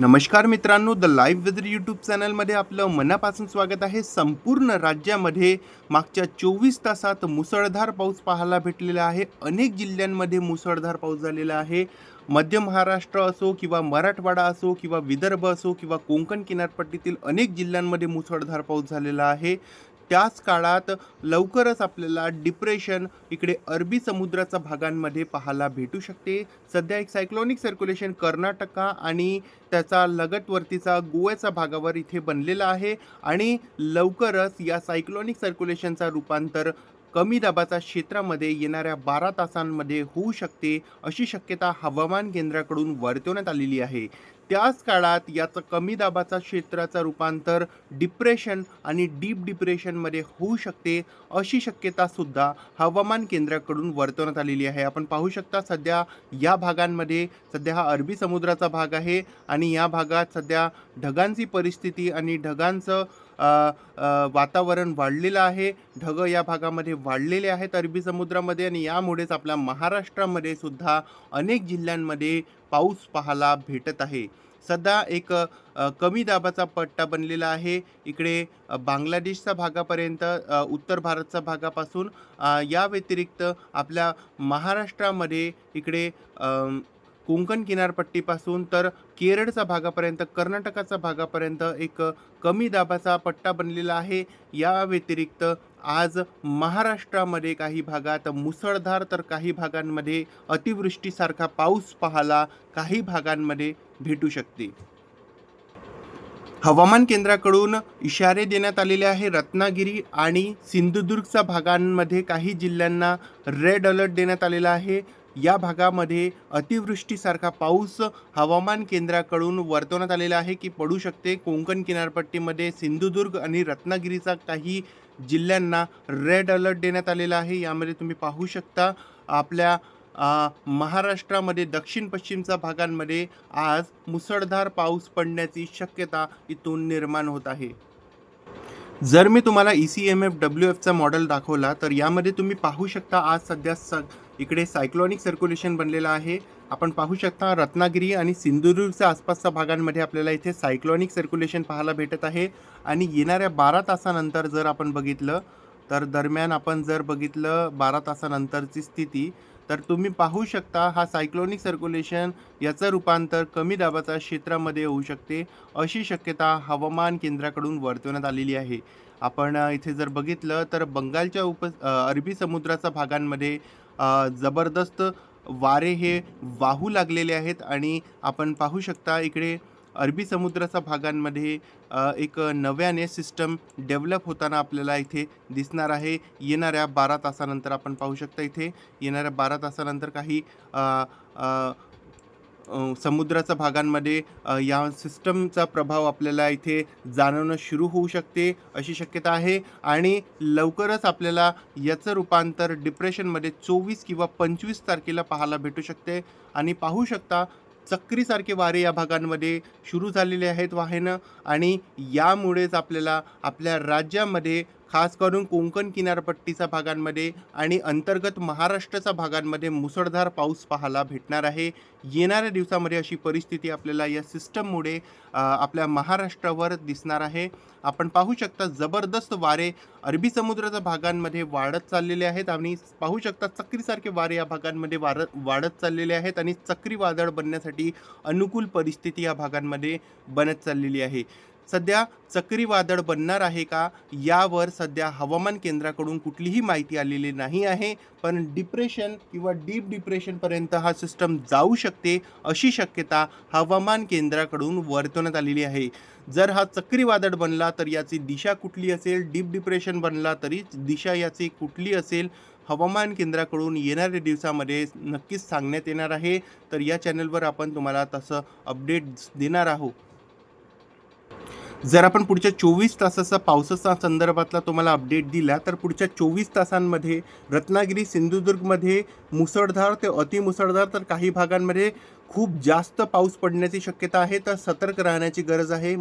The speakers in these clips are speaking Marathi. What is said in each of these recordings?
नमस्कार मित्रांनो द लाईव्ह वेदर यूट्यूब चॅनलमध्ये आपलं मनापासून स्वागत आहे. संपूर्ण राज्यामध्ये मागच्या चोवीस तासात मुसळधार पाऊस पाहायला भेटलेला आहे. अनेक जिल्ह्यांमध्ये मुसळधार पाऊस झालेला आहे. मध्य महाराष्ट्र असो किंवा मराठवाडा असो किंवा विदर्भ असो किंवा कोकण किनारपट्टीतील अनेक जिल्ह्यांमध्ये मुसळधार पाऊस झालेला आहे. त्याच काळात लवकरच आपल्याला डिप्रेशन इकडे अरबी समुद्राच्या भागांमध्ये पाहायला भेटू शकते. सध्या एक सायक्लॉनिक सर्क्युलेशन कर्नाटका आणि त्याचा लगतवरतीचा गोव्याच्या भागावर इथे बनलेला आहे. आणि लवकरच या सायक्लॉनिक सर्क्युलेशनचा रूपांतर कमी दाबाच्या क्षेत्रामध्ये येणाऱ्या बारा तासांमध्ये होऊ शकते अशी शक्यता हवामान केंद्राकडून वर्तवण्यात आलेली आहे. त्याच काळात याचं कमी दाबाचा क्षेत्राचं रूपांतर डिप्रेशन आणि डीप डिप्रेशनमध्ये होऊ शकते अशी शक्यता सुद्धा हवामान केंद्राकडून वर्तवण्यात आलेली आहे. आपण पाहू शकता सध्या या भागांमध्ये सध्या हा अरबी समुद्राचा भाग आहे आणि या भागात सध्या ढगांची परिस्थिती आणि ढगांचं वातावरण वाढलेलं आहे. ढग या भागामध्ये वाढलेले आहेत अरबी समुद्रामध्ये आणि यामुळेच आपल्या महाराष्ट्रामध्ये सुद्धा अनेक जिल्ह्यांमध्ये पाऊस पाहायला भेटत आहे. सध्या एक कमी दाबाचा पट्टा बनलेला आहे. इकडे बांगलादेशचा बांगलादेशच्या भागापर्यंत उत्तर भारतच्या भागापासून या व्यतिरिक्त आपल्या महाराष्ट्रामध्ये इकडे कोंकण किनारपट्टीपासून तर केरळच्या भागापर्यंत कर्नाटकाचा भागापर्यंत एक कमी दाबाचा पट्टा बनलेला आहे. या व्यतिरिक्त आज महाराष्ट्रामध्ये काही भागात मुसळधार तर काही भागांमध्ये अतिवृष्टीसारखा पाऊस पाहायला काही भागांमध्ये भेटू शकते. हवामान केंद्राकडून इशारे देण्यात आलेले आहे. रत्नागिरी आणि सिंधुदुर्गच्या भागांमध्ये काही जिल्ह्यांना रेड अलर्ट देण्यात आलेला आहे. या भागामध्ये अतिवृष्टीसारखा पाऊस हवामान केंद्राकडून वर्तवण्यात आलेला आहे की पडू शकते. कोंकण किनारपट्टीमध्ये सिंधुदुर्ग आणि रत्नागिरीचा काही जिल्ह्यांना रेड अलर्ट देण्यात आलेला आहे. यामध्ये तुम्ही पाहू शकता आपल्या महाराष्ट्रामध्ये दक्षिण पश्चिमच्या भागांमध्ये आज मुसळधार पाऊस पडण्याची शक्यता इथून निर्माण होत आहे. जर मी तुम्हाला E C M F W एफचा model दाखवला तर यामध्ये तुम्ही पाहू शकता आज सध्या स इकडे सायक्लॉनिक सर्क्युलेशन बनलेलं आहे. आपण पाहू शकता रत्नागिरी आणि सिंधुदुर्गच्या आसपासच्या भागांमध्ये आपल्याला इथे सायक्लॉनिक सर्क्युलेशन पाहायला भेटत आहे. आणि येणाऱ्या बारा तासानंतर जर आपण बघितलं तर दरम्यान आपण जर बघितलं बारा तासानंतरची स्थिती तर तुम्ही पाहू शकता हा सायक्लोनिक सर्क्युलेशन याचं रूपांतर कमी दाबाच्या क्षेत्रामध्ये होऊ शकते. अशी शक्यता हवामान केंद्राकडून वर्तवण्यात आलेली आहे. आपण इथे जर बघितलं तर बंगालच्या उप अरबी समुद्राच्या भागांमध्ये जबरदस्त वारे हे वाहू लागलेले आहेत आणि आपण पाहू शकता इकडे अरबी समुद्राच्या भागांमध्ये एक नव्याने सिस्टम डेव्हलप होताना आपल्याला इथे दिसणार आहे. येणाऱ्या बारा तासानंतर आपण पाहू शकता इथे येणाऱ्या बारा तासानंतर काही आ, आ, समुद्राच्या भागांमध्ये या सिस्टमचा प्रभाव आपल्याला इथे जाणवणं सुरू होऊ शकते अशी शक्यता आहे. आणि लवकरच आपल्याला याचं रूपांतर डिप्रेशनमध्ये चोवीस किंवा पंचवीस तारखेला पाहायला भेटू शकते. आणि पाहू शकता चक्रीसारखे वारे या भागांमध्ये सुरू झालेले आहेत वाहनं. आणि यामुळेच आपल्याला आपल्या राज्यामध्ये खास करून कोकण किनारपट्टीच्या भागांमध्ये आणि अंतर्गत महाराष्ट्राच्या भागांमध्ये मुसळधार पाऊस पाहायला भेटणार आहे. येणाऱ्या दिवसामध्ये अशी परिस्थिती आपल्याला या सिस्टममुळे आपल्या महाराष्ट्रावर दिसणार आहे. आपण पाहू शकता जबरदस्त वारे अरबी समुद्राच्या भागांमध्ये वाढत चाललेले आहेत आणि पाहू शकता चक्रीसारखे वारे या भागांमध्ये वाढत वाढत चाललेले आहेत आणि चक्रीवादळ बनण्यासाठी अनुकूल परिस्थिती या भागांमध्ये बनत चाललेली आहे. सध्या चक्रीवादळ बनणार आहे का? यावर सध्या हवामान केंद्राकडून कुठलीही माहिती आलेली नाही आहे. पण डिप्रेशन किंवा डीप डिप्रेशनपर्यंत हा सिस्टम जाऊ शकते अशी शक्यता हवामान केंद्राकडून वर्तवण्यात आलेली आहे. जर हा चक्रीवादळ बनला तर याची दिशा कुठली असेल? डीप डिप्रेशन बनला तरी दिशा याची कुठली असेल? हवामान केंद्राकडून येणाऱ्या दिवसामध्ये नक्कीच सांगण्यात येणार आहे. तर या चॅनलवर आपण तुम्हाला तसं अपडेट्स देणार आहोत. जर आपण पुढच्या चोवीस तासाचा पावसाचा संदर्भातला तुम्हाला अपडेट दिला तर पुढच्या चोवीस तासांमध्ये रत्नागिरी सिंधुदुर्गमध्ये मुसळधार ते अतिमुसळधार तर काही भागांमध्ये खूप जास्त पाऊस पडण्याची शक्यता आहे. तर सतर्क राहण्याची गरज आहे.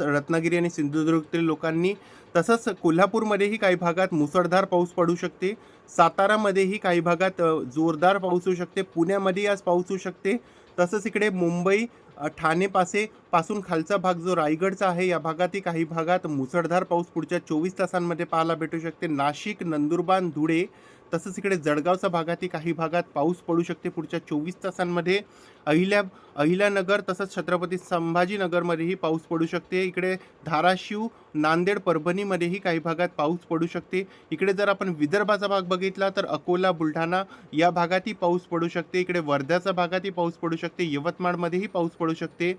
रत्नागिरी आणि सिंधुदुर्गतील लोकांनी तसंच कोल्हापूरमध्येही काही भागात मुसळधार पाऊस पडू शकते. सातारामध्येही काही भागात जोरदार पाऊस होऊ शकते. पुण्यामध्ये आज पाऊस होऊ शकते. तसंच इकडे मुंबई ठाणे पासे पासून खालचा भाग जो रायगडचा आहे या भागातही काही भागात मुसळधार पाऊस पुढच्या चोवीस तासांमध्ये पाहायला भेटू शकते. नाशिक नंदुरबार धुळे तसंच इकडे जळगावचा भागातही काही भागात पाऊस पडू शकते. पुढच्या चोवीस तासांमध्ये अहिल्या अहिल्यानगर तसंच छत्रपती संभाजीनगरमध्येही पाऊस पडू शकते. इकडे धाराशिव नांदेड परभणीमध्येही काही भागात पाऊस पडू शकते. इकडे जर आपण विदर्भाचा भाग बघितला तर अकोला बुलढाणा या भागातही पाऊस पडू शकते. इकडे वर्ध्याच्या भागातही पाऊस पडू शकते. यवतमाळमध्येही पाऊस पडू शकते.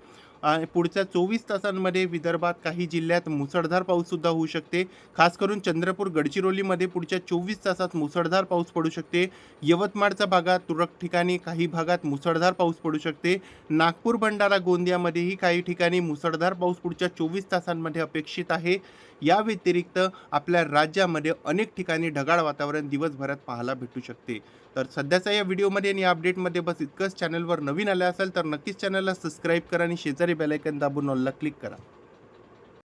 आणि पुढच्या चोवीस तासांमध्ये विदर्भात काही जिल्ह्यात मुसळधार पाऊससुद्धा होऊ शकते. खास करून चंद्रपूर गडचिरोलीमध्ये पुढच्या चोवीस तासात मुसळधार पाऊस पडू शकते. यवतमाळच्या भागात तुरळक ठिकाणी काही भागात मुसळधार पाऊस पडू शकते. नागपूर भंडारा गोंदियामध्येही काही ठिकाणी मुसळधार पाऊस पुढच्या चोवीस तासांमध्ये अपेक्षित आहे. या व्यतिरिक्त आपल्या राज्यामध्ये अनेक ठिकाणी ढगाळ वातावरण दिवसभरात पाहायला भेटू शकते. तर सध्याच्या या व्हिडिओमध्ये आणि अपडेटमध्ये बस इतकंच. चॅनलवर नवीन आलं असेल तर नक्कीच चॅनलला सबस्क्राईब करा आणि शेजारी बेलायकन दाबून ऑलला क्लिक करा.